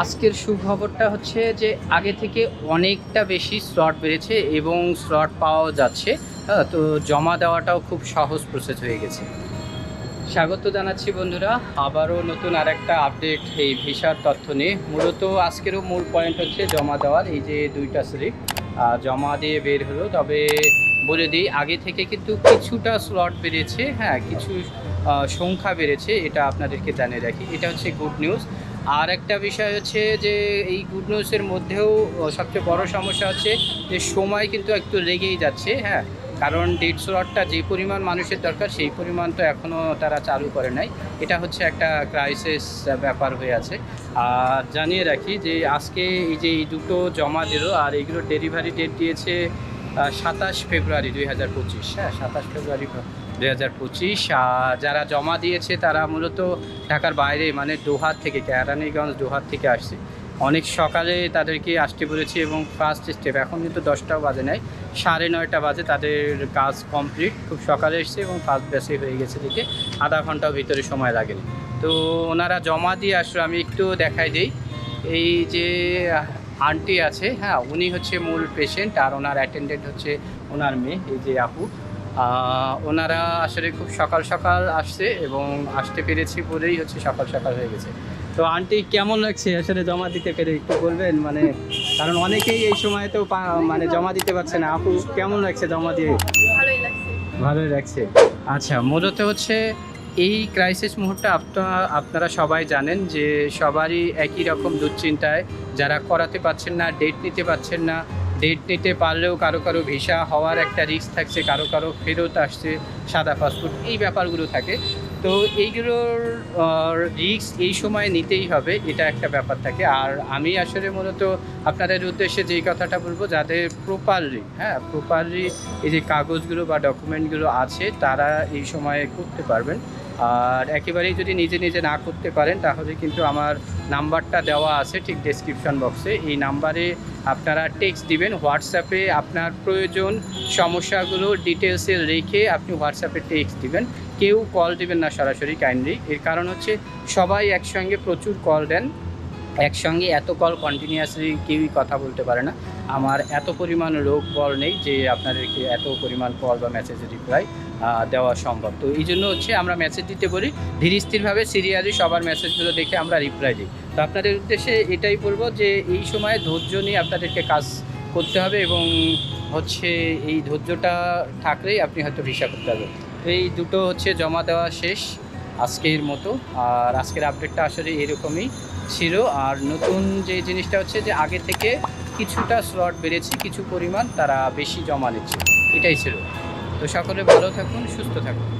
আজকের সুখবরটা হচ্ছে যে আগে থেকে অনেকটা বেশি স্লট বেড়েছে এবং স্লট পাওয়াও যাচ্ছে হ্যাঁ, তো জমা দেওয়াটাও খুব সহজ প্রসেস হয়ে গেছে। স্বাগত জানাচ্ছি বন্ধুরা আবারও নতুন আরেকটা আপডেট এই ভিসার তথ্য নিয়ে। মূলত আজকেরও মূল পয়েন্ট হচ্ছে জমা দেওয়ার এই যে দুইটা স্লিপ জমা দিয়ে বের হলো। তবে বলে দিই আগে থেকে কিন্তু কিছুটা স্লট বেড়েছে হ্যাঁ কিছু সংখ্যা বেড়েছে এটা আপনাদেরকে জানিয়ে রাখি। এটা হচ্ছে গুড নিউজ আর একটা বিষয় হচ্ছে যে এই গুড নিউজের মধ্যেও সবচেয়ে বড় সমস্যা হচ্ছে যে সময় কিন্তু একটু লেগেই যাচ্ছে হ্যাঁ? কারণ ডেট স্লটটা যে পরিমাণ মানুষের দরকার, সেই পরিমাণ তো এখনও তারা চালু করে নাই। এটা হচ্ছে একটা ক্রাইসিস ব্যাপার হয়ে আছে। আর জানিয়ে রাখি যে আজকে এই যে এই দুটো জমা দিল, আর এইগুলো ডেলিভারি ডেট দিয়েছে সাতাশ ফেব্রুয়ারি দুই হাজার পঁচিশ। হ্যাঁ সাতাশ ফেব্রুয়ারি দুই হাজার পঁচিশ। যারা জমা দিয়েছে, তারা মূলত ঢাকার বাইরে মানে দোহার থেকে, কেরানীগঞ্জ দোহার থেকে আসছে। অনেক সকালে তাদেরকে আসতে বলেছি এবং ফার্স্ট স্টেপ এখন কিন্তু দশটাও বাজে নাই, সাড়ে নয়টা বাজে তাদের কাজ কমপ্লিট খুব সকালে এসছে এবং ফার্স্ট ব্যাসে হয়ে গেছে দিকে আধা ঘণ্টার ভিতরে সময় লাগেনি। তো ওনারা জমা দিয়ে আসলো আমি একটু দেখাই দিই। এই যে আন্টি আছে হ্যাঁ উনি হচ্ছে মূল পেশেন্ট আর ওনার অ্যাটেন্ডেন্ট হচ্ছে ওনার মেয়ে এই যে আপু। ওনারা আসলে খুব সকাল সকাল আসছে এবং আসতে পেরেছি বলেই হচ্ছে সকাল সকাল হয়ে গেছে। তো আন্টি কেমন লাগছে আসলে জমা দিতে পেরে? একটু বলবেন মানে কারণ অনেকেই এই সময় তো মানে জমা দিতে পারছে না। আপু কেমন লাগছে জমা দিয়ে? ভালোই লাগছে। আচ্ছা মূলত হচ্ছে এই ক্রাইসিস মুহূর্তে আপনারা আপনারা সবাই জানেন যে সবারই একই রকম দুশ্চিন্তায় যারা করাতে পারছেন না ডেট নিতে পারছেন না ডেট নিতে পারলেও কারও কারও ভিসা হওয়ার একটা রিস্ক থাকছে, কারও কারও ফেরত আসছে, সাদা পাসপোর্ট এই ব্যাপারগুলো থাকে। তো এইগুলোর রিস্ক এই সময় নিতেই হবে, এটা একটা ব্যাপার থাকে। আর আমি আসলে মূলত আপনাদের উদ্দেশ্যে যেই কথাটা বলব, যাদের প্রপারলি হ্যাঁ প্রপারলি এই যে কাগজগুলো বা ডকুমেন্টগুলো আছে, তারা এই সময়ে করতে পারবেন। আর একেবারেই যদি নিজে নিজে না করতে পারেন, তাহলে কিন্তু আমার নাম্বারটা দেওয়া আছে ঠিক ডেসক্রিপশন বক্সে এই নাম্বারে আপনারা টেক্সট দিবেন হোয়াটসঅ্যাপে আপনার প্রয়োজন সমস্যাগুলো ডিটেলসে রেখে আপনি হোয়াটসঅ্যাপে টেক্সট দিবেন। কেউ কল দিবেন না সরাসরি কাইন্ডলি এর কারণ হচ্ছে সবাই একসঙ্গে প্রচুর কল দেন। একসঙ্গে এত কল কন্টিনিউয়াসলি কেউই কথা বলতে পারে না। আমার এত পরিমাণ লোক বল নেই যে আপনাদেরকে এত পরিমাণ কল বা মেসেজের রিপ্লাই দেওয়া সম্ভব। তো এই জন্য হচ্ছে আমরা মেসেজ দিতে বলি। ধীর স্থিরভাবে সিরিয়ালি সবার মেসেজগুলো দেখে আমরা রিপ্লাই দিই। তো আপনাদের উদ্দেশ্যে এটাই বলব যে এই সময় ধৈর্য নিয়ে আপনাদেরকে কাজ করতে হবে এবং হচ্ছে এই ধৈর্যটা থাকলেই আপনি হয়তো ভিসা করতে পারবেন। এই দুটো হচ্ছে জমা দেওয়া শেষ। আজকের মতো। আর আজকের আপডেটটা আসলে এরকমই ছিল। আর নতুন যে জিনিসটা হচ্ছে যে আগে থেকে কিছুটা স্লট বেড়েছে, কিছু পরিমাণ তারা বেশি জমা নিচ্ছে। এটাই ছিল। তো সকলে ভালো থাকুন, সুস্থ থাকুন।